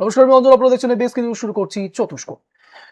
নমস্কার, আমি অঞ্জন। আপনারা দেখছেন বেশ কিছু শুরু করছি চতুষ্ক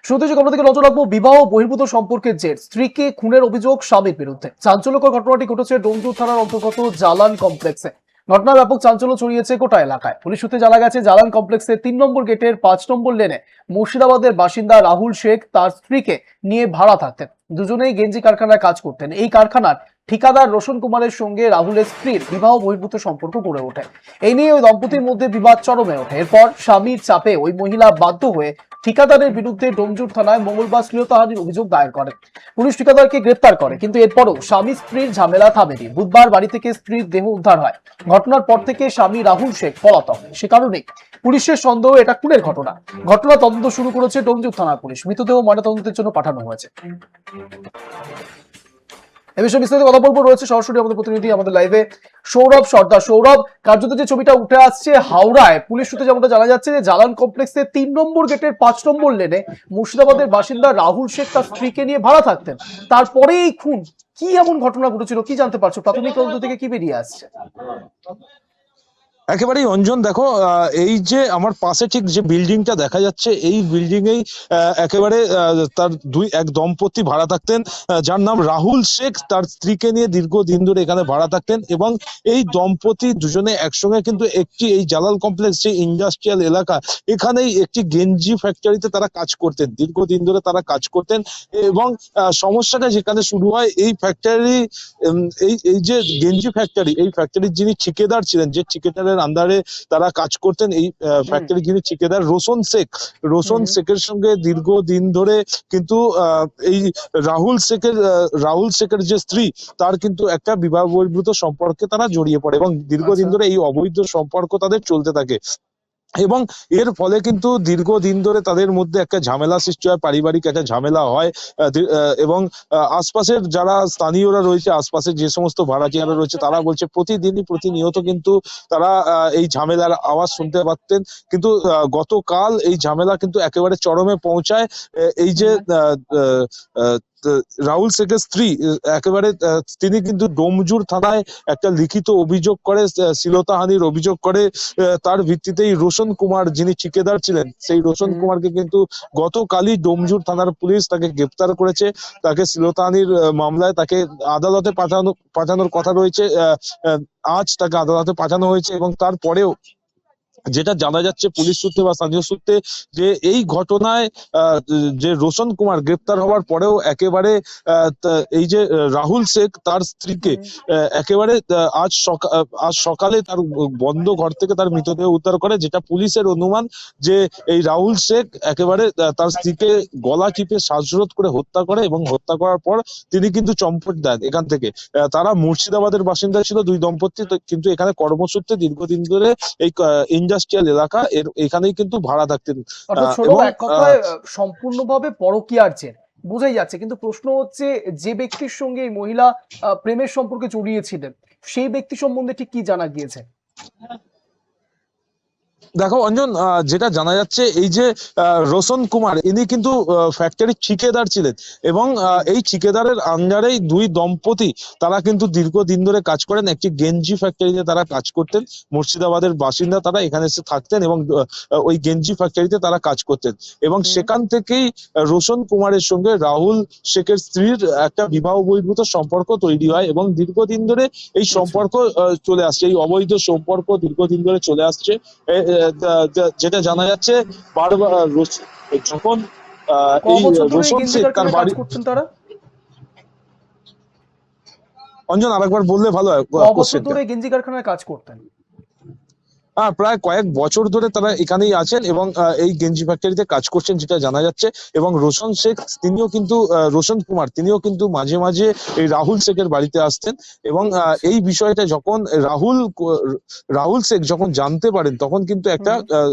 শুরুতে যে খবর নজর রাখব, বিবাহ বহির্ভূত সম্পর্কের জের, স্ত্রীকে খুনের অভিযোগ স্বামীর বিরুদ্ধে। চাঞ্চল্যকর ঘটনাটি ঘটেছে ডোমজুর থানার অন্তর্গত জালান কমপ্লেক্সে। ঘটনা ব্যাপক চাঞ্চল্য ছড়িয়েছে গোটা এলাকায়। পুলিশ সূত্রে জানা গেছে, জালান কমপ্লেক্সের তিন নম্বর গেটের পাঁচ নম্বর লেনে মুর্শিদাবাদের বাসিন্দা রাহুল শেখ তার স্ত্রীকে নিয়ে ভাড়া থাকতেন। দুজনেই গেঞ্জি কারখানায় কাজ করতেন। এই কারখানার ঠিকাদার রোশন কুমারের সঙ্গে রাহুলের স্ত্রীর বিবাহ বহির্ভূত সম্পর্ক গড়ে ওঠে। এই নিয়ে ওই দম্পতির মধ্যে বিবাদ চরমে ওঠে। এরপর স্বামীর চাপে ওই মহিলা বাধ্য হয়ে ঠিকাদারের বিরুদ্ধে ডোমজুর থানায় মঙ্গলবার শ্লীলতাহানির অভিযোগ দায়ের করে। পুলিশ ঠিকাদারকে গ্রেপ্তার করে, কিন্তু এরপরও স্বামী স্ত্রীর ঝামেলা থামেনি। বুধবার বাড়ি থেকে স্ত্রীর দেহ উদ্ধার হয়। ঘটনার পর থেকে স্বামী রাহুল শেখ পলাতক। সে কারণে পুলিশের সন্দেহ এটা খুনের ঘটনা। ঘটনা তদন্ত শুরু করেছে ডোমজুর থানার পুলিশ। মৃতদেহ ময়নাতদন্তের জন্য পাঠানো হয়েছে। এ বিষয়ে বিস্তারিত কথা বলব। রয়েছে সরাসরি আমাদের প্রতিনিধি আমাদের লাইভে সৌরভ সর্দার। সৌরভ কার্যত যে ছবিটা উঠে আসছে হাওড়ায়, পুলিশ সূত্রে যেমনটা জানা যাচ্ছে যে জালান কমপ্লেক্সের তিন নম্বর গেটের পাঁচ নম্বর লেনে মুর্শিদাবাদের বাসিন্দা রাহুল শেখ তার স্ত্রীকে নিয়ে ভাড়া থাকতেন। তারপরে এই খুন। কি এমন ঘটনা ঘটেছিল? কি জানতে পারছ? প্রাথমিক তদন্ত থেকে কি বেরিয়ে আসছে? একেবারেই অঞ্জন দেখো এই যে আমার পাশে ঠিক যে বিল্ডিংটা দেখা যাচ্ছে, এই বিল্ডিং এই একেবারে তার দুই, এক দম্পতি ভাড়া থাকতেন যার নাম রাহুল শেখ, তার স্ত্রীকে নিয়ে দীর্ঘদিন ধরে এখানে ভাড়া থাকতেন এবং এই দম্পতি দুজনে একসঙ্গে কিন্তু একটি এই জালাল কমপ্লেক্স, যে ইন্ডাস্ট্রিয়াল এলাকা, এখানেই একটি গেঞ্জি ফ্যাক্টরিতে তারা কাজ করতেন। দীর্ঘদিন ধরে তারা কাজ করতেন এবং সমস্যাটা যেখানে শুরু হয়, এই ফ্যাক্টরি এই এই যে গেঞ্জি ফ্যাক্টরি এই ফ্যাক্টরির যিনি ঠিকাদার ছিলেন, যে ঠিকাদারের আন্ডারে তারা কাজ করতেন এই ফ্যাক্টরি যিনি ঠিকাদার রোশন শেখ। রোশন শেখের সঙ্গে দীর্ঘদিন ধরে কিন্তু আহ, এই রাহুল শেখের রাহুল শেখের যে স্ত্রী তার কিন্তু একটা বিবাহ বহির্ভূত সম্পর্কে তারা জড়িয়ে পড়ে এবং দীর্ঘদিন আচ্ছা। ধরে এই অবৈধ সম্পর্ক তাদের চলতে থাকে। এবং এর ফলে কিন্তু দীর্ঘদিন ধরে তাদের মধ্যে একটা ঝামেলা সৃষ্টি হয়, পারিবারিক একটা ঝামেলা হয় এবং আশপাশের যারা স্থানীয়রা রয়েছে, আশপাশের যে সমস্ত ভাড়াটিয়ারা রয়েছে, তারা বলছে প্রতিদিনই প্রতিনিয়ত কিন্তু তারা এই ঝামেলার আওয়াজ শুনতে পারতেন কিন্তু গতকাল এই ঝামেলা কিন্তু একেবারে চরমে পৌঁছায় এই যে রাহুল শেখের স্ত্রী একেবারে তিনি কিন্তু ডোমজুর থানায় একটা লিখিত অভিযোগ করে শ্লীলতাহানির অভিযোগ করে তার ভিত্তিতেই রোশন কুমার যিনি ঠিকাদার ছিলেন সেই রোশন কুমারকে কিন্তু গতকালই ডোমজুর থানার পুলিশ তাকে গ্রেপ্তার করেছে। তাকে শ্লীলতাহানির মামলায় তাকে আদালতে পাঠানো পাঠানোর কথা রয়েছে আজ তাকে আদালতে পাঠানো হয়েছে এবং তারপরেও যেটা জানা যাচ্ছে পুলিশ সূত্রে বা স্থানীয় সূত্রে যে এই ঘটনায় যে রোশন কুমার গ্রেপ্তার হওয়ার পরেও একেবারে এই যে রাহুল শেখ তার স্ত্রীকে একেবারে আজ সকা- আহ, আজ সকালে তার বন্ধ ঘর থেকে তার মৃতদেহ উদ্ধার করে যেটা পুলিশের অনুমান যে এই রাহুল শেখ একেবারে তার স্ত্রীকে গলা টিপে শ্বাসরোধ করে হত্যা করে এবং হত্যা করার পর তিনি কিন্তু চম্পট দেন এখান থেকে। তারা মুর্শিদাবাদের বাসিন্দা ছিল দুই দম্পতি কিন্তু এখানে কর্মসূত্রে দীর্ঘদিন ধরে এই ইন্ডাস্ট্রিয়াল এলাকা এর এখানেই কিন্তু ভাড়া থাকতেন সম্পূর্ণভাবে পরকিয়ার চেন বোঝাই যাচ্ছে কিন্তু প্রশ্ন হচ্ছে যে ব্যক্তির সঙ্গে এই মহিলা প্রেমের সম্পর্কে জড়িয়েছিলেন সেই ব্যক্তি সম্বন্ধে ঠিক কি জানা গিয়েছে? দেখো অঞ্জন আহ, যেটা জানা যাচ্ছে এই যে রোশন কুমার ইনি কিন্তু ফ্যাক্টরির ঠিকাদার ছিলেন এবং এই ঠিকাদারের আন্ডারেই দুই দম্পতি তারা কিন্তু দীর্ঘদিন ধরে কাজ করেন। একটি গেঞ্জি ফ্যাক্টরিতে তারা কাজ করতেন মুর্শিদাবাদের বাসিন্দা তারা এখানে এসে থাকতেন এবং ওই গেঞ্জি ফ্যাক্টরিতে তারা কাজ করতেন। এবং সেখান থেকেই রোশন কুমারের সঙ্গে রাহুল শেখের স্ত্রীর একটা বিবাহ বহির্ভূত সম্পর্ক তৈরি হয় এবং দীর্ঘদিন ধরে এই সম্পর্ক চলে আসছে। এই অবৈধ সম্পর্ক দীর্ঘদিন ধরে চলে আসছে। যেটা জানা যাচ্ছে বারবার যখন এই রোশন শেখ তার বাড়ি করছেন তারা? অঞ্জন আরেকবার বললে ভালো হয় ধরে গেঞ্জি কারখানায় কাজ করতেন। প্রায় কয়েক বছর ধরে তারা এখানেই আছেন এবং এই গেঞ্জি ফ্যাক্টরিতে কাজ করছেন যেটা জানা যাচ্ছে। এবং রোশন শেখ তিনিও কিন্তু রোশন কুমার তিনিও কিন্তু মাঝে মাঝে এই রাহুল শেখের বাড়িতে আসতেন। এবং আহ, এই বিষয়টা যখন রাহুল রাহুল শেখ যখন জানতে পারেন তখন কিন্তু একটা আহ,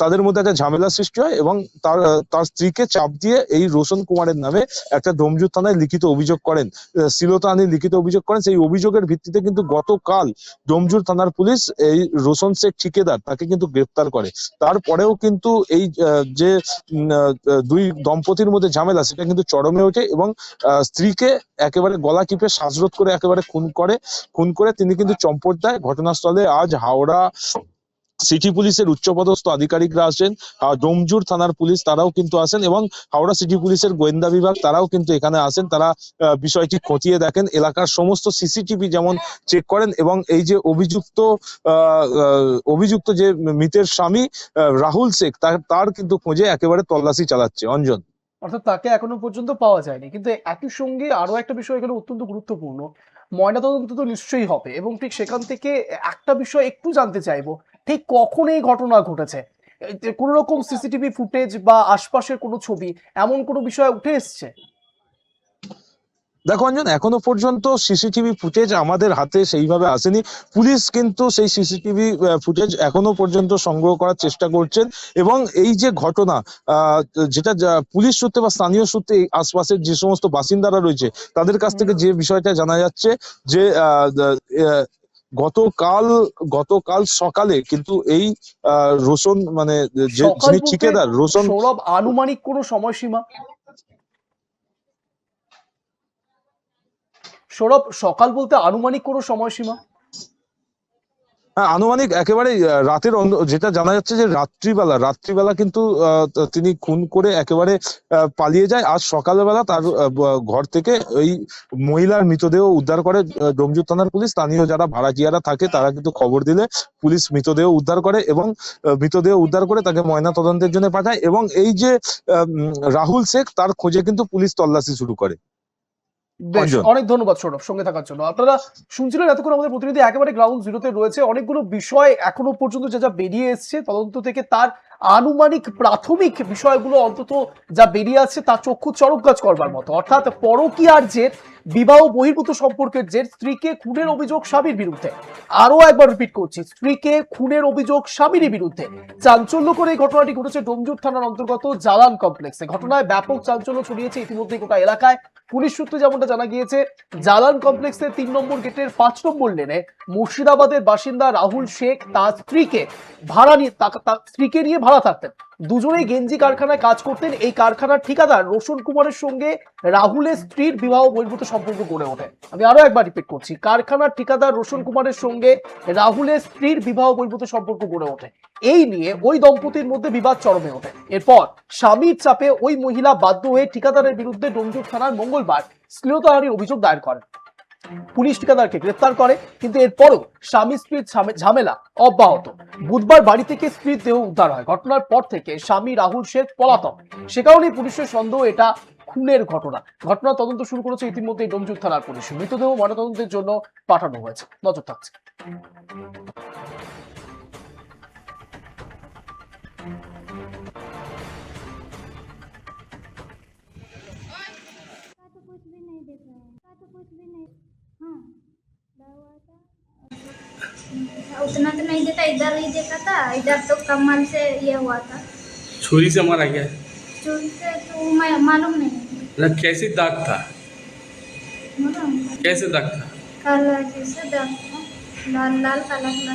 তাদের মধ্যে একটা ঝামেলা সৃষ্টি হয় এবং তার তার স্ত্রীকে চাপ দিয়ে এই রোশন কুমারের নামে একটা ডোমজুর থানায় লিখিত অভিযোগ করেন। শিলতানি লিখিত অভিযোগ করেন। সেই অভিযোগের ভিত্তিতে কিন্তু গতকাল ডোমজুর থানার পুলিশ এই রোশন শেখ ঠিকেদার তাকে কিন্তু গ্রেপ্তার করে। তারপরেও কিন্তু এই যে দুই দম্পতির মধ্যে ঝামেলা, সেটা কিন্তু চরমে ওঠে এবং স্ত্রীকে একেবারে গলা টিপে শ্বাসরোধ করে একেবারে খুন করে। খুন করে তিনি কিন্তু চম্পট দেয়। ঘটনাস্থলে আজ হাওড়া সিটি পুলিশের উচ্চপদস্থ আধিকারিকরা আসেন ডোমজুর থানার পুলিশ তারাও কিন্তু আসেন এবং হাওড়া সিটি পুলিশের গোয়েন্দা বিভাগ তারাও কিন্তু এখানে আসেন। তারা বিষয়টি খতিয়ে দেখেন। এলাকার সমস্ত সিসিটিভি যেমন চেক করেন এবং এই যে অভিযুক্ত অভিযুক্ত যে মৃতের স্বামী রাহুল শেখ তার তার কিন্তু খোঁজে একেবারে তল্লাশি চালাচ্ছে। অঞ্জন। অর্থাৎ তাকে এখনও পর্যন্ত পাওয়া যায়নি। কিন্তু একই সঙ্গে আরও একটা বিষয় এখানে অত্যন্ত গুরুত্বপূর্ণ। ময়নাতদন্ত তো নিশ্চয়ই হবে এবং ঠিক সেখান থেকে একটা বিষয় একটু জানতে চাইব। ঠিক কখন এই ঘটনা ঘটেছে। কোন রকম সিসিটিভি ফুটেজ বা আশপাশের কোনো ছবি এমন কোনো বিষয় উঠে এসছে? দেখো অঞ্জন এখনও পর্যন্ত সিসিটিভি ফুটেজ আমাদের হাতে সেইভাবে আসেনি। পুলিশ কিন্তু সেই সিসিটিভি ফুটেজ এখনও পর্যন্ত সংগ্রহ করার চেষ্টা করছেন এবং এই যে ঘটনা আহ, যেটা পুলিশ সূত্রে বা স্থানীয় সূত্রে আশপাশের যে সমস্ত বাসিন্দারা রয়েছে তাদের কাছ থেকে যে বিষয়টা জানা যাচ্ছে যে গতকাল গতকাল সকালে কিন্তু এই আহ, রোশন মানে যিনি ঠিকাদার রোশন সৌরভ আনুমানিক কোন সময়সীমা? সৌরভ সকাল বলতে আনুমানিক কোন সময়সীমা? হ্যাঁ আনুমানিক একেবারে রাতের যেটা জানা যাচ্ছে যে রাত্রিবেলা রাত্রিবেলা কিন্তু তিনি খুন করে একেবারে পালিয়ে যায়। আজ সকালবেলা তার ঘর থেকে ওই মহিলার মৃতদেহ উদ্ধার করে ডোমজুর থানার পুলিশ। স্থানীয় যারা ভাড়াটিয়ারা থাকে, তারা কিন্তু খবর দিলে পুলিশ মৃতদেহ উদ্ধার করে এবং মৃতদেহ উদ্ধার করে তাকে ময়না তদন্তের জন্য পাঠায়। এবং এই যে রাহুল শেখ, তার খোঁজে কিন্তু পুলিশ তল্লাশি শুরু করে। অনেক ধন্যবাদ সৌরভ সঙ্গে থাকার জন্য। আপনারা শুনছিলেন এতক্ষণ আমাদের প্রতিনিধি একেবারে গ্রাউন্ড জিরোতে রয়েছে। অনেকগুলো বিষয় এখনও পর্যন্ত যা যা বেরিয়ে এসছে তদন্ত থেকে তার আনুমানিক প্রাথমিক বিষয়গুলো অন্তত যা বেরিয়ে আসছে তা চক্ষু চরক কাজ করবার মতো। অর্থাৎ পরকীয়ার জের বিবাহ বহির্ভূত সম্পর্কের জের স্ত্রীকে খুনের অভিযোগ স্বামীর বিরুদ্ধে। আরও একবার রিপিট করছি, স্ত্রীকে খুনের অভিযোগ স্বামীর বিরুদ্ধে। চাঞ্চল্যকর এই ঘটনাটি ঘটেছে ডোমজুর থানার অন্তর্গত জালান কমপ্লেক্সে। ঘটনায় ব্যাপক চাঞ্চল্য ছড়িয়েছে ইতিমধ্যে গোটা এলাকায়। পুলিশ সূত্রে যেমনটা জানা গিয়েছে, জালান কমপ্লেক্সের তিন নম্বর গেটের পাঁচ নম্বর লেনে মুর্শিদাবাদের বাসিন্দা রাহুল শেখ তার স্ত্রীকে ভাড়া নিয়ে স্ত্রীকে নিয়ে ভাড়া থাকতেন। দুজনেই গেঞ্জি কারখানায় কাজ করতেন। এই কারখানার ঠিকাদার রোশন কুমারের সঙ্গে রাহুলের স্ত্রীর বিবাহ বহির্ভূত সম্পর্ক গড়ে ওঠে। আমি আরও একবার রিপিট করছি। কারখানার ঠিকাদার রোশন কুমারের সঙ্গে রাহুলের স্ত্রীর বিবাহ বহির্ভূত সম্পর্ক গড়ে ওঠে। এই নিয়ে ওই দম্পতির মধ্যে বিবাদ চরমে ওঠে। এরপর স্বামীর চাপে ওই মহিলা বাধ্য হয়ে ঠিকাদারের বিরুদ্ধে ডোমজুর থানার মঙ্গলবার শ্লীলতাহানির অভিযোগ দায়ের করেন। পুলিশ ঠিকাদারকে গ্রেফতার করে, কিন্তু এরপরও স্বামী স্ত্রীর ঝামেলা অব্যাহত। বুধবার বাড়ি থেকে স্ত্রীর দেহ উদ্ধার হয়। ঘটনার পর থেকে স্বামী রাহুল শেখ পলাতক। সে কারণেই পুলিশের সন্দেহ এটা খুনের ঘটনা। ঘটনা তদন্ত শুরু করেছে ইতিমধ্যে ডোমজুর থানার পুলিশ। মৃতদেহ ময়নাতদন্তের জন্য পাঠানো হয়েছে। নজর থাকছে। नहीं देखा इधर ही देखा था इधर तो कमल से ये हुआ था। छुरी से मारा गया? छुरी से तो मैं मालूम नहीं। कैसे दाग था? कैसे दाग था? काला जैसे दाग था लाल लाल काला काला